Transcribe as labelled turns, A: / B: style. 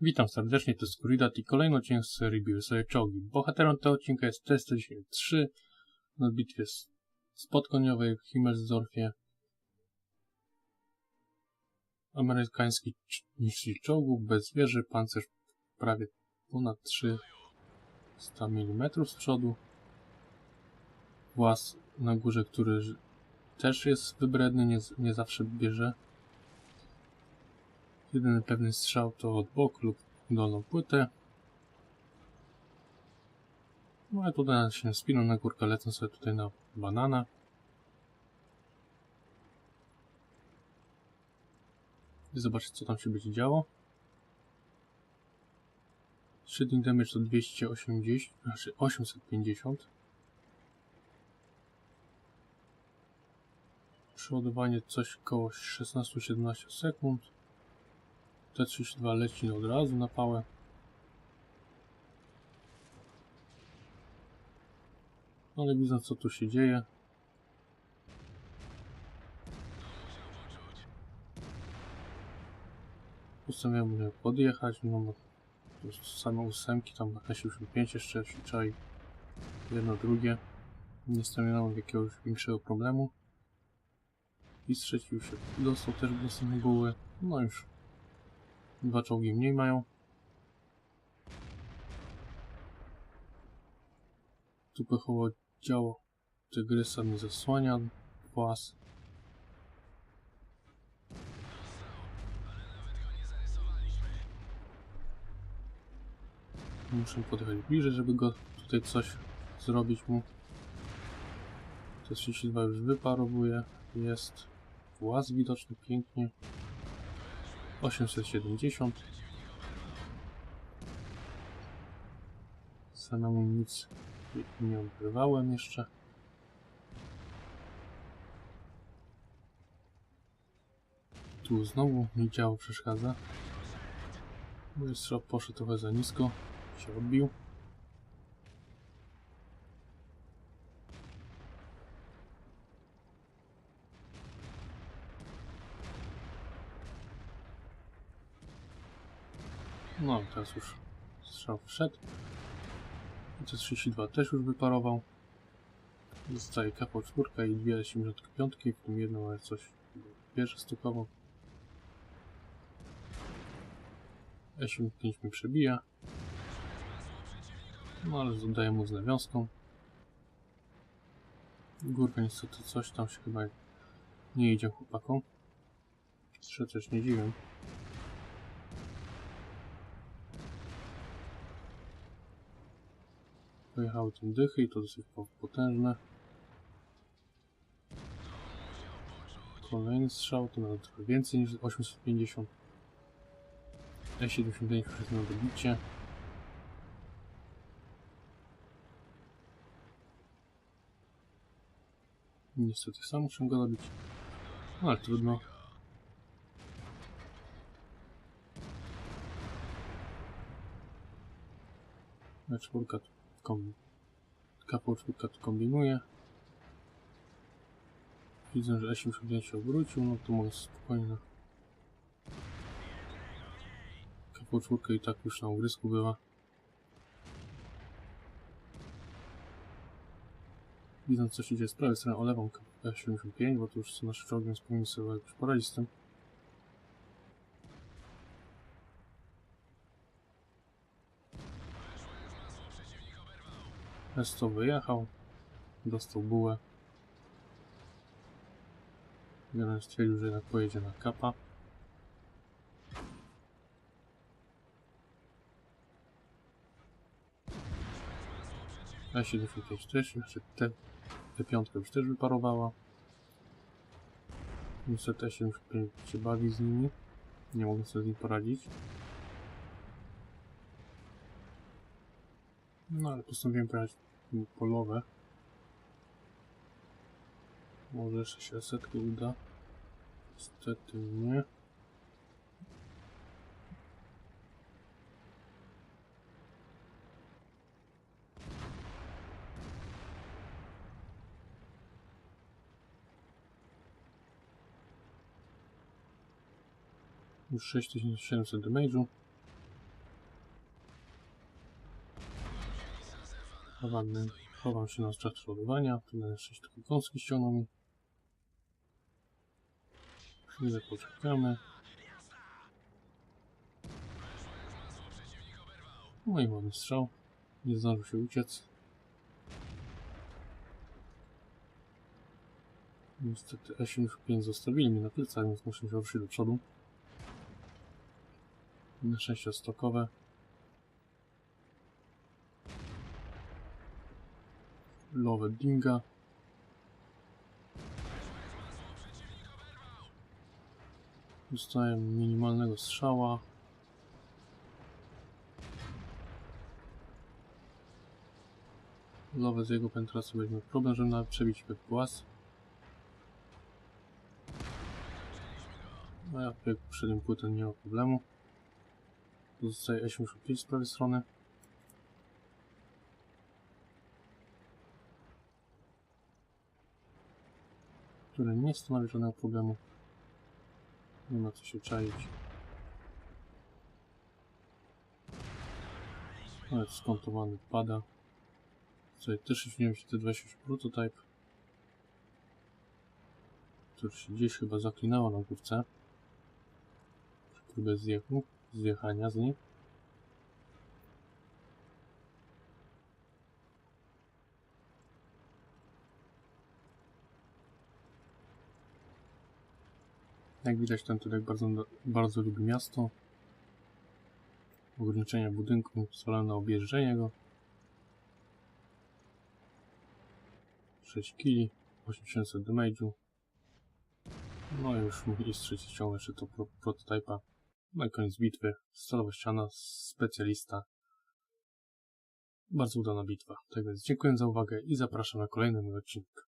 A: Witam serdecznie, to jest Kuridat i kolejny odcinek z serii Biły sobie czołgi. Bohaterem tego odcinka jest T-103 na bitwie spodkoniowej w Himmelsdorfie. Amerykański cz- niszczyciel czołgów bez wieży, pancerz prawie ponad 300 mm z przodu. Włas na górze, który też jest wybredny, nie, nie zawsze bierze. Jedyny pewny strzał to od boku lub dolną płytę. No ale tutaj się spinam na górkę, lecę sobie tutaj na banana. I zobaczyć co tam się będzie działo. Shooting damage to 280, znaczy 850. Przeładowanie coś koło 16-17 sekund. T32 leci od razu na pałę. Ale widzę co tu się dzieje. Postanowiłem mnie podjechać, no bo to same ósemki, tam na 85 jeszcze czai jedno drugie. Nie stawiałem jakiegoś większego problemu. I strzecił się. Dostał też do buły. No już Dwa czołgi mniej mają. Tu pechowo działo Tygrysa nie zasłania włas. Muszę podjechać bliżej, żeby go tutaj coś zrobić mu. T32 już wyparowuje. Jest włas widoczny pięknie. 870 Samemu nic nie odgrywałem jeszcze. Tu znowu mi działo przeszkadza. Mój strzał poszedł trochę za nisko. Się odbił. No, teraz już strzał wszedł. I C32 też już wyparował. Zostaje kapo 4 i dwie 75, w tym jedną, ale coś bierze stopową. E75 mi przebija. No ale zadaję mu z nawiązką. Górka niestety coś tam się chyba nie idzie chłopakom. Się też nie dziwię. Pojechały tym dychy i to dosyć po- potężne. Kolejny strzał to nawet trochę więcej niż 850. E75 już jest na dobicie. Niestety sam muszę go dobić. No ale trudno. Na czwórka tu kom... Kapo czwórka tu kombinuje. Widzę, że E75 się obrócił, no to mogę spokojnie na... Kapo czwórka i tak już na ogrysku bywa. Widząc co się dzieje z prawej strony olewam E75, bo to już są nasze czołgi, więc powinien sobie poradzić z tym. S100 wyjechał, dostał bułę. Jeden stwierdził, że jednak pojedzie na kapa. A75 też, znaczy te, te piątka już też wyparowała. Niestety A75 się bawi z nimi. Nie mogę sobie z nim poradzić. No ale postanowiłem pojechać polowe. Może jeszcze się setkę uda. Niestety nie. Już 6700 damage'u. Chowam, chowam się na czas ładowania. Tu na szczęście tylko kąski ściągną mi. Chwilę poczekamy. No i ładny strzał. Nie zdążył się uciec. Niestety E75 zostawili na plecach, więc muszę się ruszyć do przodu. Na szczęście stokowe. Lowe Dinga. Dostałem minimalnego strzała. Lowe z jego penetracji będzie problem, żeby nawet przebić głaz. No ja jak poprzednim płytę nie ma problemu. Pozostaje E85 z prawej strony. Który nie stanowi żadnego problemu. Nie ma co się czaić. Nawet skontowany pada. Tutaj też wiem, czy T28 prototype. Który się gdzieś chyba zaklinało na górce. Próbę zjechu, zjechania z niej. Jak widać ten tutaj bardzo, bardzo lubi miasto. Ograniczenia budynku na objeżdżenie go. 6 kili, 8000 damage'u. No już mój istrzy ściągnę jeszcze to pro, prototypa. No i koniec bitwy. Stalowa ściana, specjalista. Bardzo udana bitwa. Tak więc dziękuję za uwagę i zapraszam na kolejny mój odcinek.